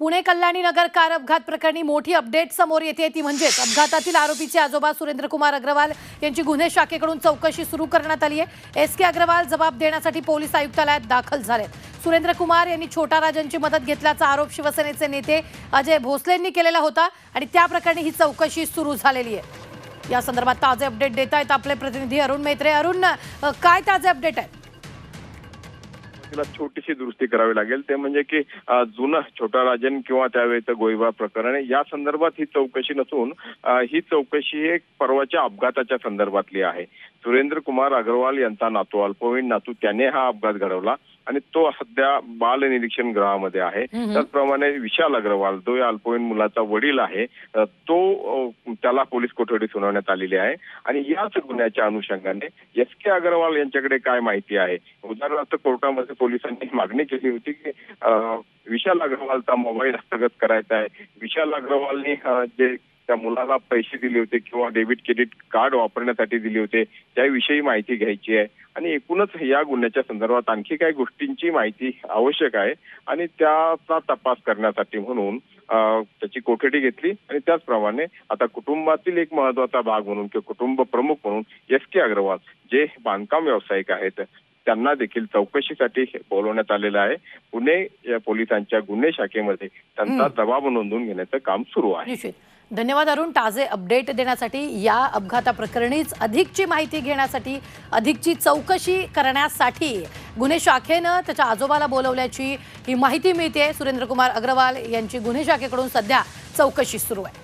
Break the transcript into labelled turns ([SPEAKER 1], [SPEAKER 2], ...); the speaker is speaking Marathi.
[SPEAKER 1] पुणे कल्याणी नगर कार अपघात प्रकरणी मोठी अपडेट समोर येते. ती म्हणजेच अपघातातील आरोपीचे आजोबा सुरेंद्रकुमार अग्रवाल यांची गुन्हे शाखेकडून चौकशी सुरू करण्यात आली आहे. एस के अग्रवाल जबाब देण्यासाठी पोलीस आयुक्तालयात दाखल झालेत. सुरेंद्र कुमार यांनी छोटा राजांची मदत घेतल्याचा आरोप शिवसेनेचे नेते अजय भोसलेंनी केलेला होता आणि त्या प्रकरणी ही चौकशी सुरू झालेली आहे. या संदर्भात ताजे अपडेट देत आहेत आपले प्रतिनिधी अरुण मेत्रे. अरुण काय ताजे अपडेट आहेत
[SPEAKER 2] तिला छोटीशी दुरुस्ती करावी लागेल. ते म्हणजे की जुनं छोटा राजन किंवा त्यावेळेचं गोळीबार प्रकरण या संदर्भात ही चौकशी नसून ही चौकशी एक परवाच्या अपघाताच्या संदर्भातली आहे. सुरेंद्र कुमार अग्रवाल यांचा नातू अल्पवयीन नातू त्याने हा अपघात घडवला. आणि तो सध्या बाल निरीक्षण गृहामध्ये आहे. त्याचप्रमाणे विशाल अग्रवाल जो या अल्पवयीन मुलाचा वडील आहे तो त्याला पोलीस कोठडी सुनावण्यात आलेली आहे. आणि याच गुन्ह्याच्या अनुषंगाने एस के अग्रवाल यांच्याकडे काय माहिती आहे? उदाहरणार्थ कोर्टामध्ये पोलिसांनी मागणी केली होती की विशाल अग्रवालचा मोबाईल हस्तगत करायचा आहे. विशाल अग्रवालनी जे त्या मुलाला पैसे दिले होते किंवा डेबिट क्रेडिट कार्ड वापरण्यासाठी दिले होते त्याविषयी माहिती घ्यायची आहे. आणि एकूणच या गुन्ह्याच्या संदर्भात आणखी काही गोष्टींची माहिती आवश्यक आहे. आणि त्याचा तपास करण्यासाठी म्हणून त्याची कोठडी घेतली. आणि त्याचप्रमाणे आता कुटुंबातील एक महत्त्वाचा भाग म्हणून किंवा कुटुंब प्रमुख म्हणून एस के अग्रवाल जे बांधकाम व्यावसायिक आहेत त्यांना देखील चौकशीसाठी बोलवण्यात आलेलं आहे. पुणे या पोलिसांच्या गुन्हे शाखेमध्ये त्यांचा जबाब नोंदवून घेण्याचं काम सुरू आहे.
[SPEAKER 1] धन्यवाद अरुण. ताजे अपडेट देण्यासाठी या अपघाताप्रकरणीच अधिकची माहिती घेण्यासाठी अधिकची चौकशी करण्यासाठी गुन्हे शाखेनं त्याच्या आजोबाला बोलवल्याची ही माहिती मिळते सुरेंद्र कुमार अग्रवाल यांची गुन्हे शाखेकडून सध्या चौकशी सुरू आहे.